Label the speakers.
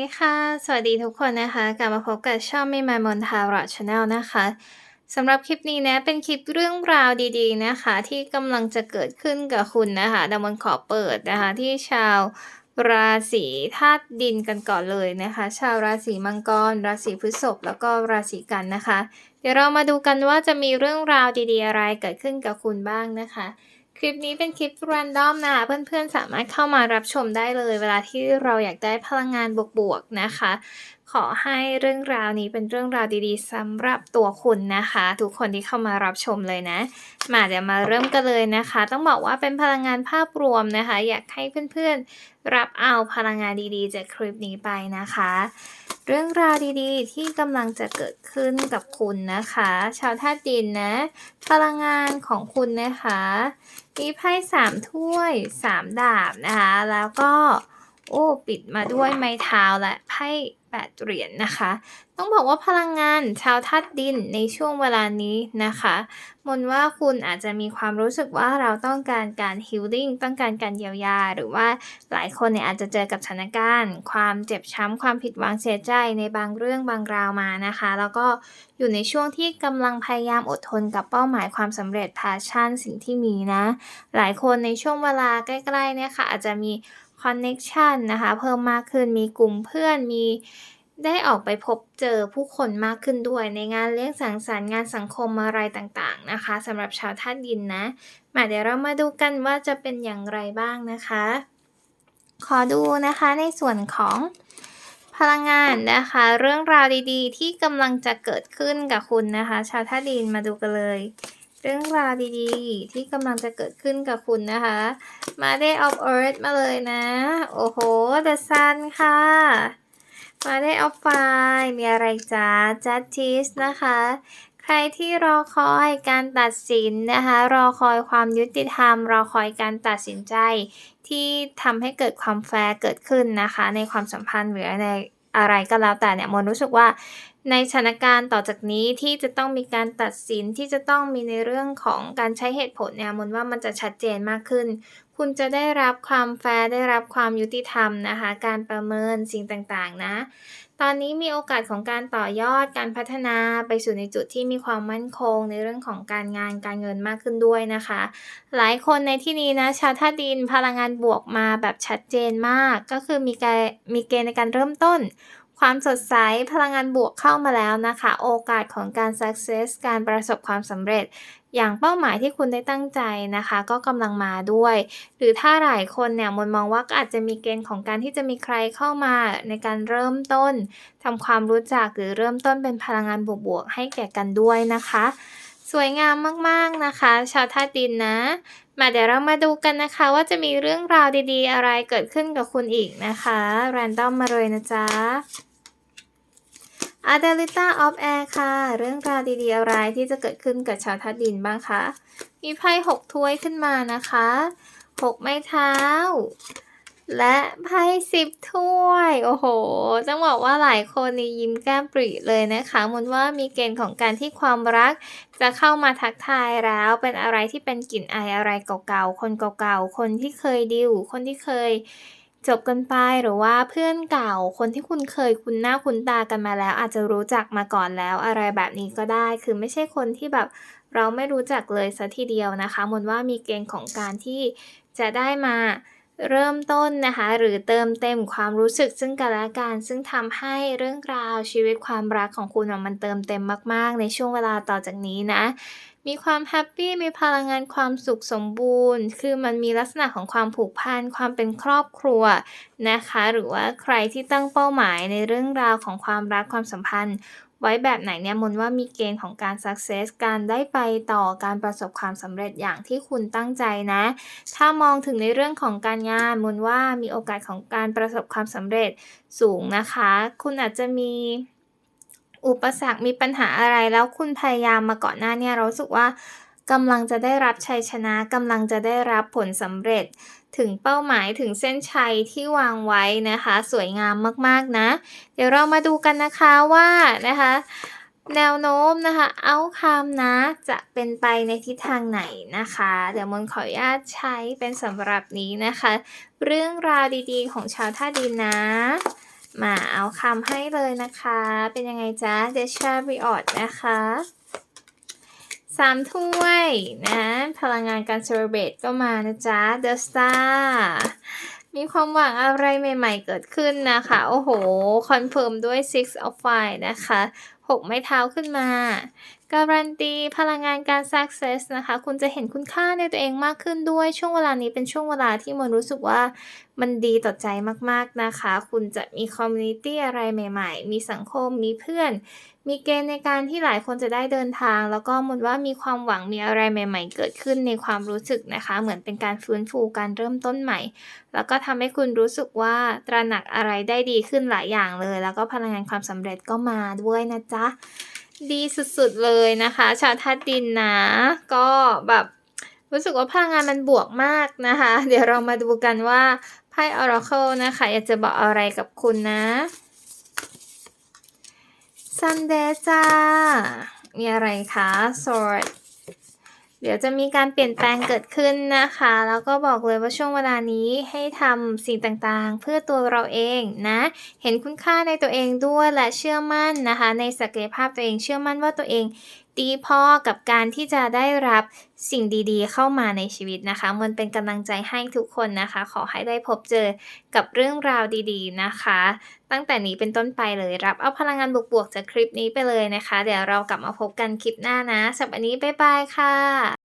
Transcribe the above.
Speaker 1: สวัสดีค่ะ สวัสดีทุกคนนะคะ กลับมาพบกับช่องไมิมายมนทารอชาแนลนะคะสำหรับคลิปนี้นะ เป็นคลิปเรื่องราวดีๆนะคะ ที่กำลังจะเกิดขึ้นกับคุณนะคะดามนขอเปิดนะคะ ที่ชาวราศีธาตุดินกันก่อนเลยนะคะ ชาวราศีมังกร ราศีพฤษภแล้วก็ราศีกันนะคะ เดี๋ยวเรามาดูกันว่าจะมีเรื่องราวดีๆอะไรเกิดขึ้นกับคุณบ้างนะคะ คลิปนี้เป็นคลิปแรนดอมนะคะเพื่อนๆสามารถเข้ามารับชมได้เลย เวลาที่เราอยากได้พลังงานบวกๆนะคะ ขอให้เรื่องราวนี้เป็นเรื่องราวดีๆสำหรับตัวคุณนะคะ ทุกคนที่เข้ามารับชมเลยนะ มาเดี๋ยวมาเริ่มกันเลยนะคะ ต้องบอกว่าเป็นพลังงานภาพรวมนะคะ อยากให้เพื่อนๆ รับเอาพลังงานดีๆ จากคลิปนี้ไปนะคะ เรื่องราวดีๆ ที่กำลังจะเกิดขึ้นกับคุณนะคะ ชาวธาตุดินนะ พลังงานของคุณนะคะมีไพ่สามถ้วยสามดาบนะคะ แล้วก็โอ้ปิดมาด้วยไม้เท้าและไพ่ แปดเหรียญนะคะ ต้องบอกว่าพลังงานชาวธาตุดินในช่วงเวลานี้นะคะ มนว่าคุณอาจจะมีความรู้สึกว่าเราต้องการการฮิลลิ่งต้องการการเยียวยา หรือว่าหลายคนเนี่ยอาจจะเจอกับสถานการณ์ ความเจ็บช้ำ ความผิดหวังเสียใจในบางเรื่องบางราวมานะคะ แล้วก็อยู่ในช่วงที่กำลังพยายามอดทนกับเป้าหมายความสำเร็จพาชั่นสิ่งที่มีนะ หลายคนในช่วงเวลาใกล้ๆเนี่ยค่ะอาจจะมี คอนเน็ชันนะคะเพิ่มมากขึ้นมีกลุ่มเพื่อนมีได้ออกไปพบเจอผู้คนมากขึ้นด้วย ในงานเลี้ยงสังสรรค์งานสังคมอะไรต่างๆนะคะสำหรับชาวธาตุดินนะมาเดี๋ยวเรามาดูกันว่าจะเป็นอย่างไรบ้างนะคะ ขอดูนะคะในส่วนของพลังงานนะคะ เรื่องราวดีๆ ที่กำลังจะเกิดขึ้นกับคุณนะคะ ชาวธาตุดินมาดูกันเลย เรื่องราวดีๆ ที่กำลังจะเกิดขึ้นกับคุณนะคะ มา Day of Earth มาเลยนะ โอ้โห The Sun ค่ะ มาได้ออฟไฟมีอะไรจ้าจัดทีสนะคะ ใครที่รอคอยการตัดสินนะคะ รอคอยความยุติธรรม รอคอยการตัดสินใจ ที่ทำให้เกิดความแฟร์เกิดขึ้นนะคะ ในความสัมพันธ์หรือในอะไรก็แล้วแต่เนี่ยมนรู้สึกว่า ในสถานการณ์ต่อจากนี้ที่จะต้องมีการตัดสินที่จะต้องมีในเรื่องของการใช้เหตุผลเนี่ยมนว่ามันจะชัดเจนมากขึ้น คุณจะได้รับความแฟร์ได้รับความยุติธรรมนะคะ การประเมินสิ่งต่างๆ นะ ตอนนี้มีโอกาสของการต่อยอดการพัฒนาไปสู่ในจุดที่มีความมั่นคง ในเรื่องของการงานการเงินมากขึ้นด้วยนะคะ หลายคนในที่นี้นะชาวธาดินพลังงานบวกมาแบบชัดเจนมาก ก็คือมีการมีเกณฑ์ในการเริ่มต้น ความสดใสพลังงานบวกเข้ามาแล้วนะคะ โอกาสของการ success การประสบความสำเร็จ อย่างเป้าหมายที่คุณได้ตั้งใจนะคะ ก็กำลังมาด้วย หรือถ้าหลายคนเนี่ยมนมองว่าก็อาจจะมีเกณฑ์ของการที่จะมีใครเข้ามาในการเริ่มต้นทำความรู้จักหรือเริ่มต้นเป็นพลังงานบวกๆให้แก่กันด้วยนะคะ สวยงามมากๆนะคะ ชาวธาตุดินนะมาเดี๋ยวเรามาดูกันนะคะว่าจะมีเรื่องราวดีๆ อะไรเกิดขึ้นกับคุณอีกนะคะ แรนดอมมาเลยนะจ๊ะ a d e l i t a of Air ค่ะ เรื่องราวดีๆ อะไรที่จะเกิดขึ้นกับชาวธาตุดินบ้างคะ มีไพ่หกถ้วยขึ้นมานะคะหกไม้เท้า และไพ่สิบถ้วย โอ้โห ต้องบอกว่าหลายคนนี่ยิ้มแก้มปรีเลยนะคะมนว่ามีเกณฑ์ของการที่ความรัก จะเข้ามาทักทายแล้ว เป็นอะไรที่เป็นกลิ่นอายอะไรเก่าๆ คนเก่าๆ คนที่เคยดิว คนที่เคย จบกันไปหรือว่าเพื่อนเก่าคนที่คุณเคยคุ้นหน้าคุ้นตากันมาแล้ว อาจจะรู้จักมาก่อนแล้ว อะไรแบบนี้ก็ได้ คือไม่ใช่คนที่แบบเราไม่รู้จักเลยซะทีเดียวนะคะมนว่ามีเกณฑ์ของการที่จะได้มา เริ่มต้นนะคะ หรือเติมเต็มความรู้สึกซึ่งกันและกันซึ่งทำให้เรื่องราวชีวิตความรักของคุณมันเติมเต็มมาก ๆ ในช่วงเวลาต่อจากนี้นะ มีความแฮปปี้มีพลังงานความสุขสมบูรณ์ คือมันมีลักษณะของความผูกพันความเป็นครอบครัวนะคะ หรือว่าใครที่ตั้งเป้าหมายในเรื่องราวของความรักความสัมพันธ์ ไว้แบบไหนเนี่ยมนว่ามีเกณฑ์ของการ success การได้ไปต่อการประสบความสำเร็จอย่างที่คุณตั้งใจนะ ถ้ามองถึงในเรื่องของการงานมนว่ามีโอกาสของการประสบความสำเร็จสูงนะคะ คุณอาจจะมีอุปสรรคมีปัญหาอะไรแล้วคุณพยายามมาก่อนหน้าเนี่ยเรารู้สึกว่ากำลังจะได้รับชัยชนะกำลังจะได้รับผลสำเร็จ ถึงเป้าหมายถึงเส้นชัยที่วางไว้นะคะ สวยงามมากๆนะ เดี๋ยวเรามาดูกันนะคะว่านะคะแนวโน้มนะคะเอาคำนะ จะเป็นไปในทิศทางไหนนะคะ เดี๋ยวมนขออนุญาตใช้เป็นสำหรับนี้นะคะ เรื่องราวดีๆ ของชาวท่าดินนะ มาเอาคำให้เลยนะคะ เป็นยังไงจ๊ะ The Chariot นะคะ สามถ้วยนะ พลังงานการเซอร์เบตก็มานะจ๊ะ The Star มีความหวังอะไรใหม่ๆเกิดขึ้นนะคะ โอ้โห คอนเฟิร์มด้วย Six of Fire นะคะหกไม้เท้าขึ้นมา การันตีพลังงานการ success นะคะ คุณจะเห็นคุณค่าในตัวเองมากขึ้นด้วยช่วงเวลานี้เป็นช่วงเวลาที่มนรู้สึกว่ามันดีต่อใจมากๆนะคะ คุณจะมีคอมมูนิตี้อะไรใหม่ๆ มีสังคม มีเพื่อน มีเกณฑ์ในการที่หลายคนจะได้เดินทาง แล้วก็มนว่ามีความหวัง มีอะไรใหม่ ๆ เกิดขึ้นในความรู้สึกนะคะ เหมือนเป็นการฟื้นฟูการเริ่มต้นใหม่ แล้วก็ทำให้คุณรู้สึกว่าตระหนักอะไรได้ดีขึ้นหลายอย่างเลย แล้วก็พลังงานความสำเร็จก็มาด้วยนะจ๊ะ ดีสุดๆเลยนะคะ ชาวธาตุดินนะ ก็แบบรู้สึกว่าพลังงานมันบวกมากนะคะ เดี๋ยวเรามาดูกันว่าไพ่ Oracle นะคะ อยากจะบอกอะไรกับคุณนะซันเดจ้า มีอะไรคะ Sword เดี๋ยวจะมีการเปลี่ยนแปลงเกิดขึ้นนะคะ แล้วก็บอกเลยว่าช่วงเวลานี้ให้ทำสิ่งต่างๆ เพื่อตัวเราเองนะ เห็นคุณค่าในตัวเองด้วยและเชื่อมั่นนะคะ ในศักยภาพตัวเองเชื่อมั่นว่าตัวเอง ดีพอกับการที่จะได้รับสิ่งดีๆ เข้ามาในชีวิตนะคะ มันเป็นกำลังใจให้ทุกคนนะคะ ขอให้ได้พบเจอกับเรื่องราวดีๆนะคะ ตั้งแต่นี้เป็นต้นไปเลยรับเอาพลังงานบวกๆจากคลิปนี้ไปเลยนะคะ เดี๋ยวเรากลับมาพบกันคลิปหน้านะสำหรับวันนี้บ๊ายบายค่ะ